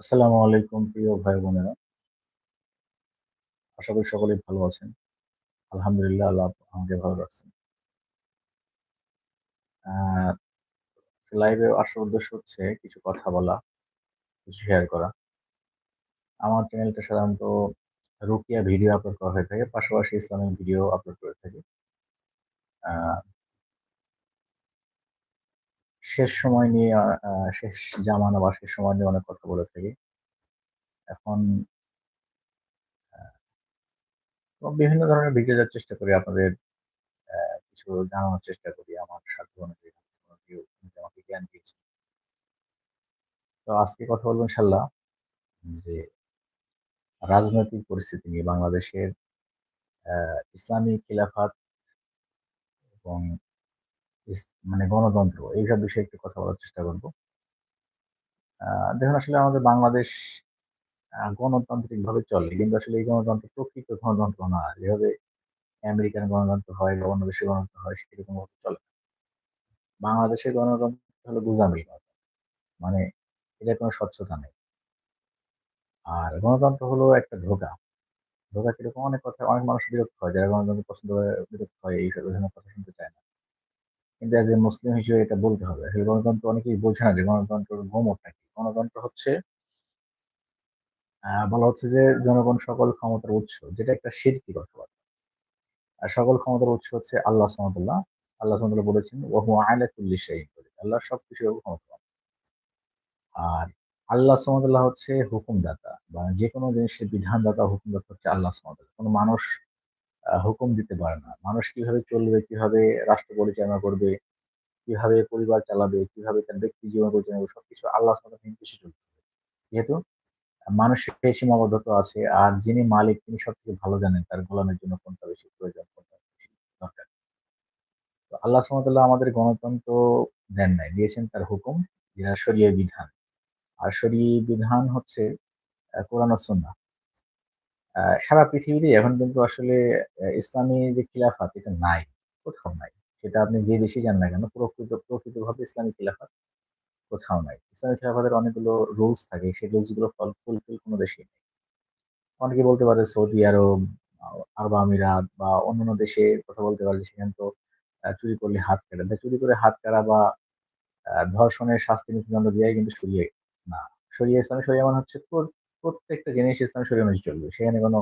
আসসালামু আলাইকুম প্রিয় ভাই বোনেরা। আশা করি সকলেই ভালো আছেন। আলহামদুলিল্লাহ আল্লাহ আমাকে ভালো রাখছেন। লাইভে আসার উদ্দেশ্য হচ্ছে কিছু কথা বলা, কিছু শেয়ার করা। আমার চ্যানেলটা সাধারণত রুকিয়া ভিডিও আপলোড করা হয়ে থাকে। পাশাপাশি ইসলামিক ভিডিও আপলোড করে থাকি। শেষ সময় নিয়ে শেষ জামানা বা শেষ সময় নিয়ে অনেক কথা বলে থাকি। এখন বিভিন্ন ধরনের ভিডিও দেওয়ার চেষ্টা করি, আপনাদের কিছু জানানোর চেষ্টা করি, আমার সাধ্য অনুযায়ী আমাকে জ্ঞান দিয়েছে। তো আজকে কথা বলব ইনশাআল্লাহ যে রাজনৈতিক পরিস্থিতি নিয়ে, বাংলাদেশের ইসলামী খিলাফত এবং মানে গণতন্ত্র, এইসব বিষয়ে একটু কথা বলার চেষ্টা করব। দেখুন, আসলে আমাদের বাংলাদেশ গণতান্ত্রিকভাবে চলে। কিন্তু আসলে এই গণতন্ত্র প্রকৃত গণতন্ত্র না। যেভাবে আমেরিকান গণতন্ত্র হয় বা অন্য দেশের গণতন্ত্র হয় সেরকমভাবে চলে না। বাংলাদেশের গণতন্ত্র হলো গোঁজামিল মানে এটার কোনো স্বচ্ছতা নেই। আর গণতন্ত্র হলো একটা ধোঁকা। ধোঁকা কীরকম? অনেক কথা, অনেক মানুষ বিরক্ত হয়। যারা গণতন্ত্র পছন্দ করে, বিরক্ত হয়, এইসব ধরনের কথা শুনতে চায় না। কিন্তু অ্যাজ এ মুসলিম হিসেবে এটা বলতে হবে। আসলে গণতন্ত্র অনেকেই বোঝে না যে গণতন্ত্রের ভ্রমটা কি? গণতন্ত্র হচ্ছে বলা হচ্ছে যে জনগণ সকল ক্ষমতার উৎস। যেটা একটা শিরকি কথাবার্তা। আর সকল ক্ষমতার উৎস হচ্ছে আল্লাহ সুবহানাহু আল্লাহ সুবহানাহু বলেছেন, "ওয়া হুয়া আলা কুল্লি শাইইন কদির।" আল্লাহ সবকিছুর উপর ক্ষমতাবান। আর আল্লাহ সুবহানাহু হচ্ছে হুকুমদাতা বা যেকোনো জিনিসের বিধানদাতা, হুকুমদাতা হচ্ছে আল্লাহ সুবহানাহু কোনো মানুষ হুকুম দিতে পারে না। মানুষ কীভাবে চলবে, কীভাবে রাষ্ট্র পরিচালনা করবে, কীভাবে পরিবার চালাবে, কীভাবে তার ব্যক্তি জীবন পরিচালনা করবে সবকিছু আল্লাহ নির্দেশে চলতে হবে। যেহেতু মানুষের সীমাবদ্ধতা আছে আর যিনি মালিক তিনি সবথেকে ভালো জানেন তার গোলামের জন্য কোনটা বেশি প্রয়োজন, কোনটা বেশি দরকার। তো আল্লাহ সুবহানাহু আমাদের গণতন্ত্র দেন নাই। দিয়েছেন তার হুকুম, যেটা শরিয়া বিধান। আর শরী বিধান হচ্ছে কোরআন। আ সারা পৃথিবীতেই এখন কিন্তু আসলে ইসলামী যে খিলাফাত এটা নাই। কোথাও নাই। সেটা আপনি যে দেশে যান না কেন প্রকৃত প্রকৃতভাবে ইসলামী খিলাফত কোথাও নাই। ইসলামী খিলাফতের অনেকগুলো রুলস থাকে। সেই রুলসগুলো ফল ফুলফিল কোন দেশেই নেই। অনেকে বলতে পারে সৌদি আরব, আরব আমিরাত বা অন্যান্য দেশে কথা বলতে পারে সেখানে তো চুরি করলে হাত কাটা। চুরি করে হাত কাটা বা ধর্ষণের শাস্তি মৃত্যুদণ্ড দেয়াই কিন্তু শরিয়া না। শরিয়া ইসলামী শরিয়া মানে হচ্ছে প্রত্যেকটা জিনিস ইসলামী শরিয়া অনুযায়ী চলবে। সেখানে কোন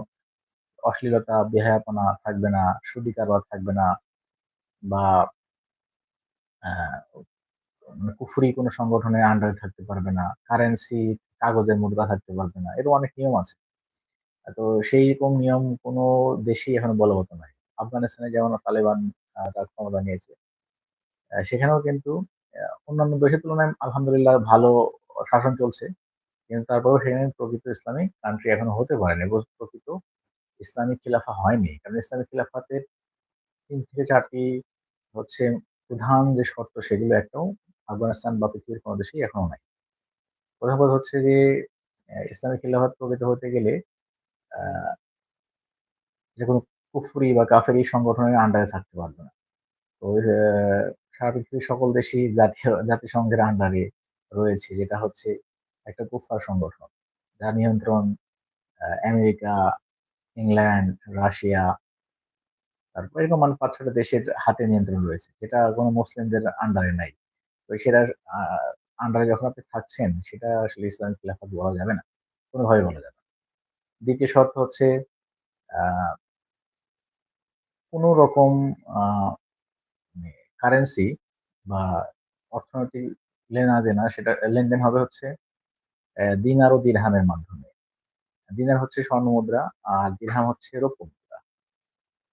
অশ্লীলতা, বেহায়াপনা থাকবে না, সুদি কারবার থাকবে না বা কুফরি কোন সংগঠনের আন্ডারে থাকতে পারবে না। কারেন্সি কাগজের মুদ্রা থাকতে পারবে না। এরকম অনেক নিয়ম আছে। তো সেই রকম নিয়ম কোনো দেশেই এখনও বলবৎ নাই। আফগানিস্তানে যেমন তালেবান তার ক্ষমতা নিয়েছে। সেখানেও কিন্তু অন্যান্য দেশের তুলনায় আলহামদুলিল্লাহ ভালো শাসন চলছে। কিন্তু তারপরেও সেখানে প্রকৃত ইসলামিক কান্ট্রি এখনও হতে পারেনি। প্রকৃত ইসলামিক খিলাফা হয়নি। কারণ ইসলামিক খিলাফতের তিন থেকে চারটি হচ্ছে প্রধান যে শর্ত, সেগুলো একটাও আফগানিস্তান বা পৃথিবীর কোনো দেশেই এখনও নাই। প্রথম কথা হচ্ছে যে ইসলামিক খিলাফত প্রকৃত হতে গেলে যে কোনো কুফরি বা কাফেরি সংগঠনের আন্ডারে থাকতে পারবে না। তো সারা পৃথিবীর সকল দেশই জাতীয় জাতিসংঘের আন্ডারে রয়েছে। যেটা হচ্ছে একটা কুফফার সংগঠন। যার নিয়ন্ত্রণ আমেরিকা, ইংল্যান্ড, রাশিয়া তারপর এরকম মানে ৫-৬ টা দেশের হাতে নিয়ন্ত্রণ রয়েছে। যেটা কোনো মুসলিমদের আন্ডারে নাই। তো সেটার আ আন্ডারে যখন আপনি থাকছেন সেটা আসলে ইসলামিক খিলাফত বলা যাবে না। কোনোভাবে বলা যাবে না। দ্বিতীয় শর্ত হচ্ছে কোন রকম কারেন্সি বা অর্থনৈতিক লেনা দেনা সেটা লেনদেন হবে হচ্ছে দিনার ও দিরহামের মাধ্যমে। দিনার হচ্ছে স্বর্ণ মুদ্রা আর দিরহাম হচ্ছে রৌপ্য মুদ্রা।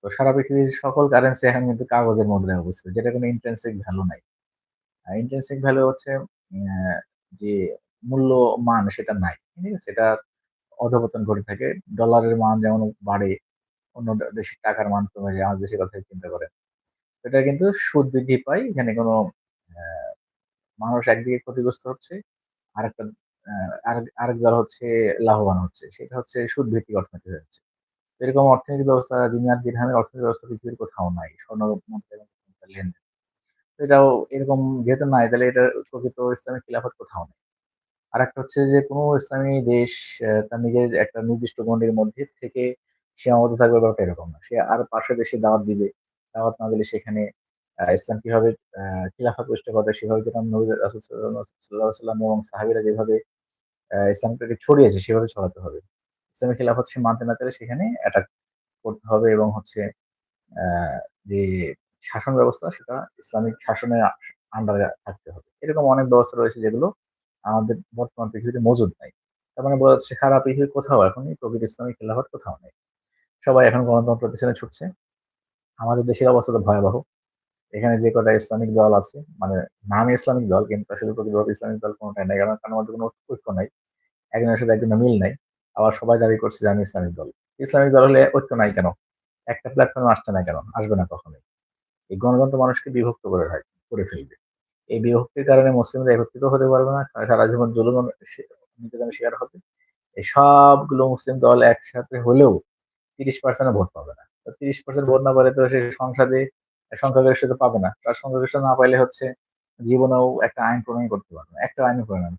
তো সারা পৃথিবীর সকল কারেন্সি এখন কিন্তু কাগজের মুদ্রায় অবস্থিত। যেটা কোনো ইন্ট্রিনসিক ভ্যালু নাই। আ ইন্ট্রিনসিক ভ্যালু হচ্ছে যে মূল্য মান সেটা নাই। ঠিক আছে? এটা অধঃপতন ঘটে থাকে। ডলারের মান যেমন বাড়ে, অন্য দেশের টাকার মান কমে যায়। আমাদের দেশের কথাই চিন্তা করে এটা কিন্তু সুদ বৃদ্ধি পায়। এখানে কোনো মানুষ একদিকে ক্ষতিগ্রস্ত হচ্ছে। আরেকটা অ্যা আরেক দল হচ্ছে লাভবান হচ্ছে। সেটা হচ্ছে সুদ ভিত্তিক অর্থনীতি হচ্ছে এরকম অর্থনৈতিক ব্যবস্থা দিনার দিরহামের অর্থনৈতিক ব্যবস্থা, পৃথিবীর কোথাও নাই। স্বর্ণ লেনদেন। এটাও এরকম যেহেতু নাই, তাহলে এটা প্রকৃত ইসলামিক খিলাফত কোথাও নেই। আরেকটা হচ্ছে যে কোনো ইসলামী দেশ তার নিজের একটা নির্দিষ্ট গণ্ডির মধ্যে থেকে সীমাবদ্ধ থাকবে ব্যাপারটা এরকম না। সে আর পাশের দেশে দাওয়াত দিবে। দাওয়াত না দিলে সেখানে ইসলাম কীভাবে প্রতিষ্ঠা করবে সেভাবে যেরকম নবী রাসূল সাল্লাল্লাহু সাল্লাল্লাহু আলাইহি ওয়াসাল্লাম এবং সাহাবিরা যেভাবে ইসলামটাকে ছড়িয়েছে, সেভাবে ছড়াতে হবে। ইসলামী খিলাফত সে মানতে না চাইলে সেখানে অ্যাটাক করতে হবে এবং হচ্ছে যে শাসন ব্যবস্থা, সেটা ইসলামিক শাসনের আন্ডারে থাকতে হবে। এরকম অনেক ব্যবস্থা রয়েছে যেগুলো আমাদের বর্তমান পৃথিবীতে মজুদ নাই। তার মানে বলা যাচ্ছে সারা পৃথিবীর কোথাও এখনই প্রকৃত ইসলামিক খেলাফত কোথাও নেই। সবাই এখন গণতন্ত্রের পেছনে ছুটছে। আমাদের দেশের অবস্থা তো ভয়াবহ। এখানে যে কটা ইসলামিক দল আছে, মানে নাম ইসলামিক দল কিন্তু আসলে প্রকৃতভাবে ইসলামিক দল কোনটাই নাই। কারণ তার মধ্যে কোনো ঐক্য নাই। একজনের সাথে একজনের মিল নাই। আবার সবাই দাবি করছে যে আমি ইসলামিক দল। ইসলামিক দল হলে ঐক্য নাই কেন? একটা প্ল্যাটফর্মে আসছে না কেন? আসবে না কখনোই। এই গণতন্ত্র মানুষকে বিভক্ত করে রাখ করে ফেলবে। এই বিভক্তির কারণে মুসলিমরা একত্রিত হতে পারবে না। সারা জীবন জুলুম নির্যাতনের শিকার হবে। এই সবগুলো মুসলিম দল একসাথে হলেও ৩০% ও ভোট পাবে না। তিরিশ পার্সেন্ট ভোট না পেলে তো সে সংসদে সংখ্যাগরিষ্ঠতা পাবে না। তার সংখ্যাগরিষ্ঠতা না পাইলে হচ্ছে জীবনেও একটা আইন প্রণয়ন করতে পারবে। একটা আইন প্রণয়ন।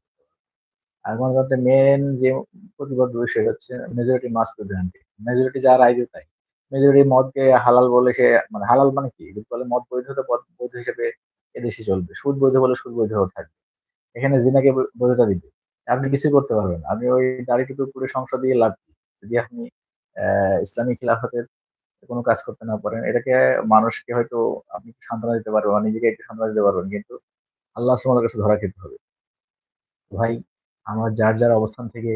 আর গণতন্ত্রের মেন যে প্রতিপাদ্য বিষয় হচ্ছে মেজরিটি বি গ্রান্টেড। মেজরিটি যা রায় তাই। মেজরিটি মদকে হালাল বলে সে মানে হালাল মানে কি? যদি বলে মদ বৈধ তো মদ বৈধ হিসেবে এদেশে চলবে। সুদ বৈধ বলে সুদ বৈধ থাকবে। এখানে জিনাকে বৈধতা দিবে। আপনি কিছুই করতে পারবেন। আপনি ওই দাড়ি টুপি পরে সংসদ দিয়ে লাভ? যদি আপনি ইসলামী খিলাফতের কোন কাজ করতে না পারেন, এটাকে মানুষকে হয়তো আপনি সান্ত্বনা দিতে পারবেন বা নিজেকে একটু সান্ত্বনা দিতে পারবেন। কিন্তু আল্লাহ তাআলার কাছে ধরা খেতে হবে। ভাই আমরা যার, যার অবস্থান থেকে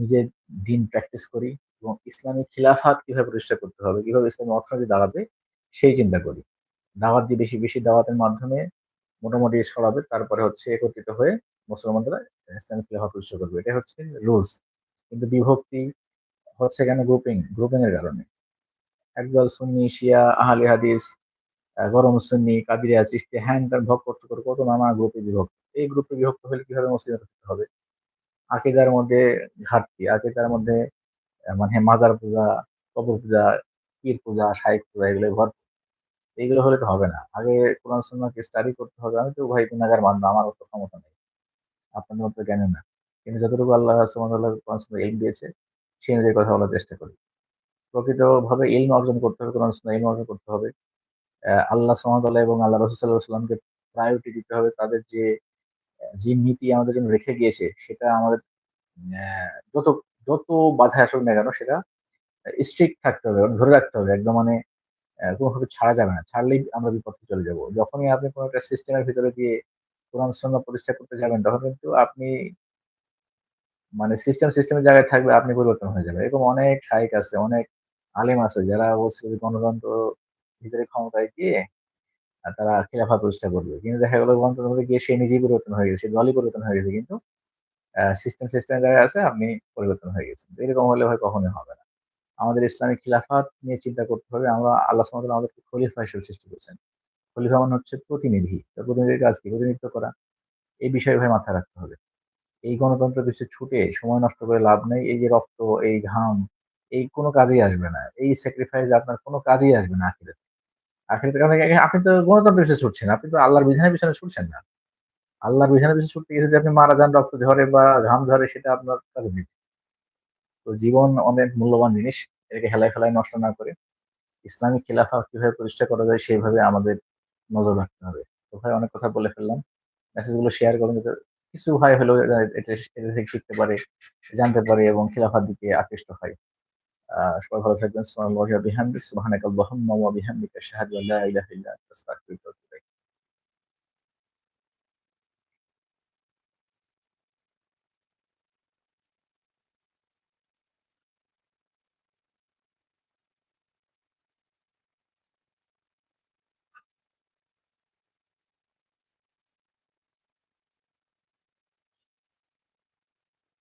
নিজের দিন প্র্যাকটিস করি এবং ইসলামিক খিলাফাত কীভাবে প্রতিষ্ঠা করতে হবে, কীভাবে ইসলামী অর্থনীতি দাঁড়াবে সেই চিন্তা করি। দাওয়াত দিয়ে বেশি, বেশি দাওয়াতের মাধ্যমে মোটামুটি সরাবে তারপরে হচ্ছে একত্রিত হয়ে মুসলমানরা ইসলামিক খিলাফত প্রতিষ্ঠা করবে। এটা হচ্ছে রুলস। কিন্তু বিভক্তি হচ্ছে কেন গ্রুপিং, গ্রুপিং এর কারণে। একদল সুন্নি, শিয়া, আহলে হাদিস, গরম সুন্নি, কাদিরিয়া, চিশতিয়া হ্যান-ত্যান ভোগ করতে, করতে কত নানা গ্রুপে বিভক্ত। এই গ্রুপে বিভক্ত হলে কীভাবে মুসলিম একত্রিত হবে? আকিদার মধ্যে ঘাটতি, আকিদার মধ্যে মানে মাজার পূজা, কবর পূজা, পীর পূজা, শায়েখ পূজা এগুলো ভরপুর। এগুলো হলে তো হবে না। আগে কোরআন সুন্নাহকে স্টাডি করতে হবে। আমি তো ভাই গুনাহগার বান্দা, আমার অত ক্ষমতা নেই। আপনাদের মতো জ্ঞানী না। কিন্তু যতটুকু আল্লাহ ওয়া তাআলা কোরআন সুন্নাহ ইলম দিয়েছে, সেই অনুযায়ী কথা বলার চেষ্টা করি। প্রকৃতভাবে ইলম অর্জন করতে হবে, কোরআন ইলম অর্জন করতে হবে। আল্লাহ ওয়া এবং আল্লাহ রাসূল সাল্লাল্লাহু আলাইহি প্রায়োরিটি দিতে হবে। তাদের যে যে নীতি আমাদের জন্য রেখে গিয়েছে সেটা আমাদের যত, যত বাধায় আসুক না কেন সেটা স্ট্রিক্ট থাকতে হবে, ধরে রাখতে হবে। একদম মানে কোনোভাবে ছাড়া যাবে না। ছাড়লেই আমরা বিপথে চলে যাব। যখনই আপনি কোনো একটা সিস্টেমের ভিতরে দিয়ে কোরআন সুন্নাহ প্রতিষ্ঠা করতে যাবেন তখন কিন্তু আপনি মানে সিস্টেম, সিস্টেমের জায়গায় থাকবে আপনি পরিবর্তন হয়ে যাবেন। এরকম অনেক শায়েখ আছে, অনেক আলেম আছে যারা বলছে যে গণতন্ত্র ভিতরে ক্ষমতায় গিয়ে তারা খিলাফত প্রতিষ্ঠা করবে। কিন্তু দেখা গেল গণতন্ত্র গিয়ে সে নিজেই পরিবর্তন হয়ে গেছে। দলই পরিবর্তন হয়ে গেছে। কিন্তু সিস্টেম, সিস্টেমের জায়গায় আছে, আপনি পরিবর্তন হয়ে গেছেন। এরকম হলে হয় কখনোই হবে না। আমাদের ইসলামিক খিলাফাত নিয়ে চিন্তা করতে হবে। আমরা আল্লাহ তাআলা আমাদেরকে খলিফা হিসেবে সৃষ্টি করেছেন। খলিফা মানে হচ্ছে প্রতিনিধি। প্রতিনিধির কাজ কি? প্রতিনিধিত্ব করা। এই বিষয়ে ভাই মাথায় রাখতে হবে। এই গণতন্ত্র পিছে ছুটে সময় নষ্ট করে লাভ নেই। এই যে রক্ত, এই ঘাম, এই কোন কাজেই আসবে না। এই স্যাক্রিফাইস আপনার কোনো কাজেই আসবে না আখিরাতে। আখিরাতে কারণ আপনি তো গণতন্ত্রের পিছনে ছুটছেন। আপনি তো আল্লাহর বিধানের পিছনে ছুটছেন না। আল্লাহর বিধানের পিছনে ছুটতে গেলে যে আপনি মারা যান, রক্ত ঝরে বা ঘাম ঝরে সেটা আপনার কাজে দিবে। তো জীবন অনেক মূল্যবান জিনিস। এটাকে হেলায় ফেলায় নষ্ট না করে ইসলামিক খিলাফত কীভাবে প্রতিষ্ঠা করা যায় সেভাবে আমাদের নজর রাখতে হবে। তো ভাই অনেক কথা বলে ফেললাম। মেসেজগুলো শেয়ার করুন যাতে কিছু ভাই হলেও এটা এটা থেকে শিখতে পারে, জানতে পারে এবং খিলাফার দিকে আকৃষ্ট হয়। সবাই ভালো থাকবেন। সুবহানাল্লাহি ওয়া বিহামদিহি সুবহানাকাল্লাহুম্মা ওয়া বিহামদিকা আশহাদু আল্লা